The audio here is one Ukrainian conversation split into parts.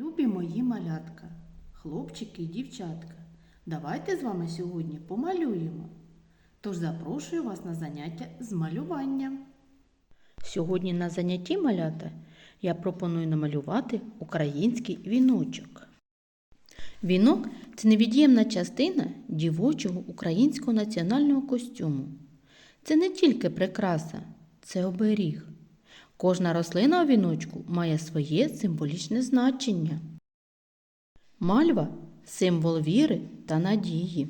Любі мої малятка, хлопчики і дівчатка, давайте з вами сьогодні помалюємо. Тож запрошую вас на заняття з малювання. Сьогодні на занятті малята я пропоную намалювати український віночок. Вінок це невід'ємна частина дівочого українського національного костюму. Це не тільки прикраса, це оберіг. Кожна рослина у віночку має своє символічне значення. Мальва символ віри та надії.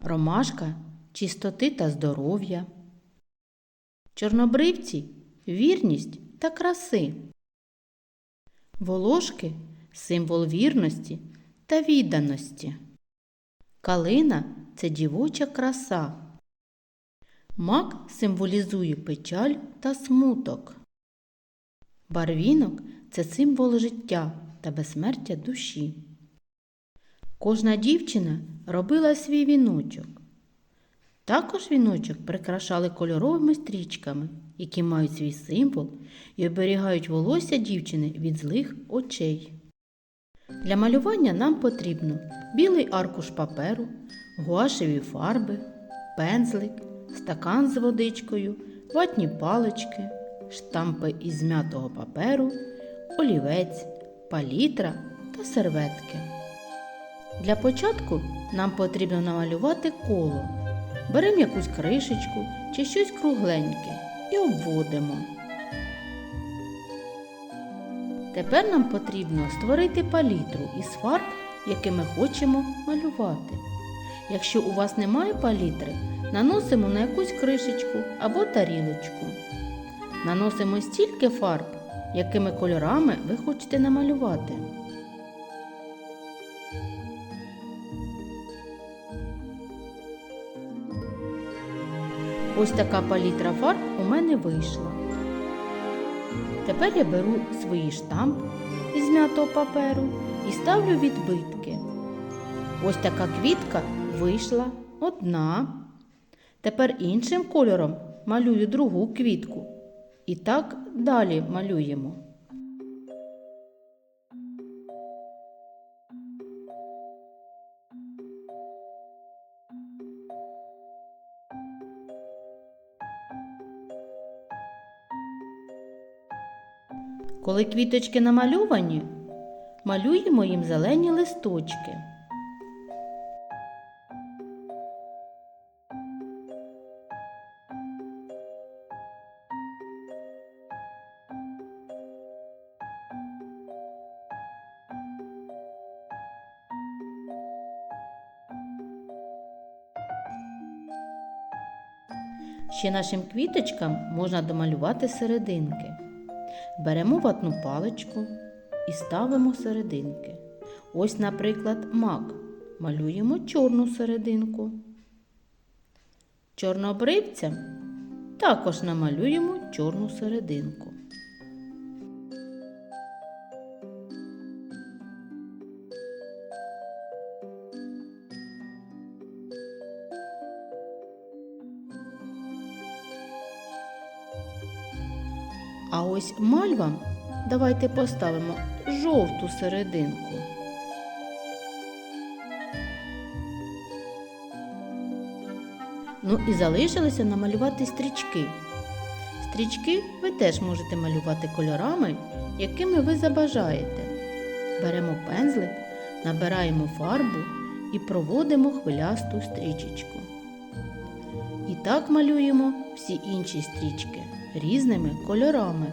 Ромашка чистоти та здоров'я. Чорнобривці вірність та краси. Волошки символ вірності та відданості. Калина це дівоча краса. Мак символізує печаль та смуток. Барвінок це символ життя та безсмертя душі. Кожна дівчина робила свій віночок. Також віночок прикрашали кольоровими стрічками, які мають свій символ і оберігають волосся дівчини від злих очей. Для малювання нам потрібно білий аркуш паперу, гуашеві фарби, пензлик, стакан з водичкою, ватні палички, штампи із змятого паперу, олівець, палітра та серветки. Для початку нам потрібно намалювати коло. Беремо якусь кришечку чи щось кругленьке і обводимо. Тепер нам потрібно створити палітру із фарб, які ми хочемо малювати. Якщо у вас немає палітри, наносимо на якусь кришечку або тарілочку. Наносимо стільки фарб, якими кольорами ви хочете намалювати. Ось така палітра фарб у мене вийшла. Тепер я беру свої штамп із м'ятого паперу і ставлю відбитки. Ось така квітка вийшла одна. Тепер іншим кольором малюю другу квітку. І так далі малюємо. Коли квіточки намальовані, малюємо їм зелені листочки. Ще нашим квіточкам можна домалювати серединки. Беремо ватну паличку і ставимо серединки. Ось, наприклад, мак. Малюємо чорну серединку. Чорнобривцям також намалюємо чорну серединку. А ось мальвам давайте поставимо жовту серединку. Ну і залишилося намалювати стрічки. Стрічки ви теж можете малювати кольорами, якими ви забажаєте. Беремо пензлик, набираємо фарбу і проводимо хвилясту стрічечку. І так малюємо всі інші стрічки різними кольорами.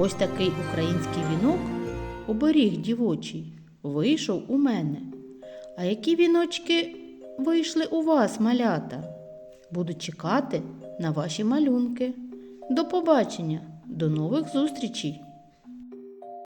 Ось такий український вінок, оберіг дівочий, вийшов у мене. А які віночки вийшли у вас, малята? Буду чекати на ваші малюнки. До побачення, до нових зустрічей!